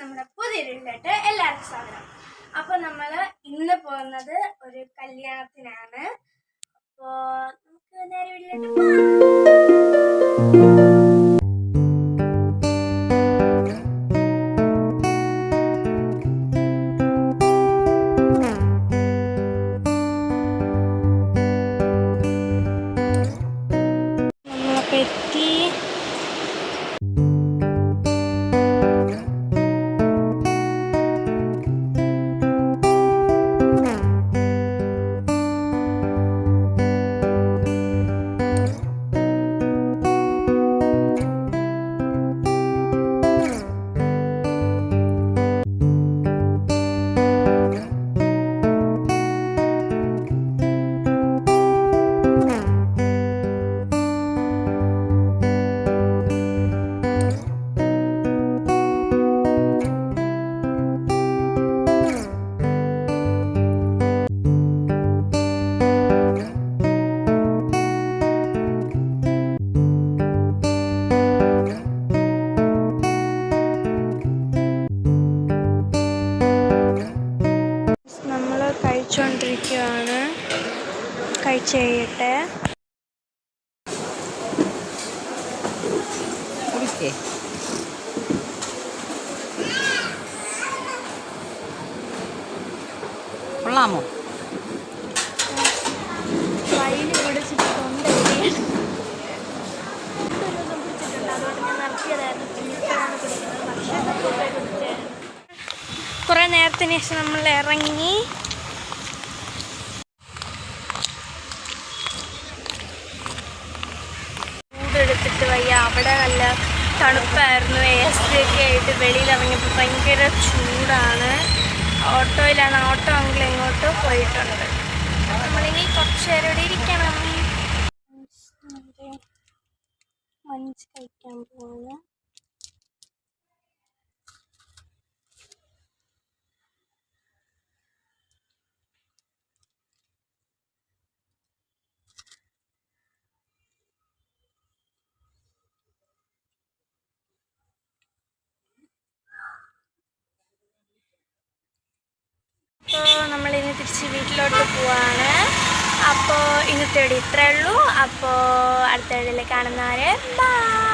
നമ്മുടെ പുതിയൊരുള്ളിട്ട് എല്ലാവർക്കും സ്വാഗതം. അപ്പൊ നമ്മൾ ഇന്ന് പോകുന്നത് ഒരു കല്യാണത്തിനാണ്. അപ്പോ നമുക്ക് നേരെ വീട്ടിലോട്ട് കഴിച്ചുകൊണ്ടിരിക്കുകയാണ് കഴിച്ച് കഴിയട്ടെ കൊള്ളാമോ? കുറേ നേരത്തിന് ശേഷം നമ്മൾ ഇറങ്ങി. ചൂടെടുത്തിട്ട് വയ്യ. അവിടെ നല്ല തണുപ്പായിരുന്നു. എ എസ് സി ഒക്കെ ആയിട്ട് വെളിയിൽ ഇറങ്ങിയപ്പോൾ ഭയങ്കര ചൂടാണ്. ഓട്ടോയിലാണ്. ഓട്ടോ അങ്കിൾ എങ്ങോട്ടോ പോയിട്ടുണ്ട്. നമ്മളിനി കുറച്ച് നേരം ഇവിടെ ഇരിക്കണം. മഞ്ച് കഴിക്കാൻ പോകുന്നു അപ്പോൾ നമ്മളിനി തിരിച്ച് വീട്ടിലോട്ട് പോവാണ്. അപ്പോൾ ഇന്നത്തെ ഇവിടെ ഇത്രയേ ഉള്ളൂ. അപ്പോൾ അടുത്ത വീഡിയോയിൽ കാണുന്നവരെ ബൈ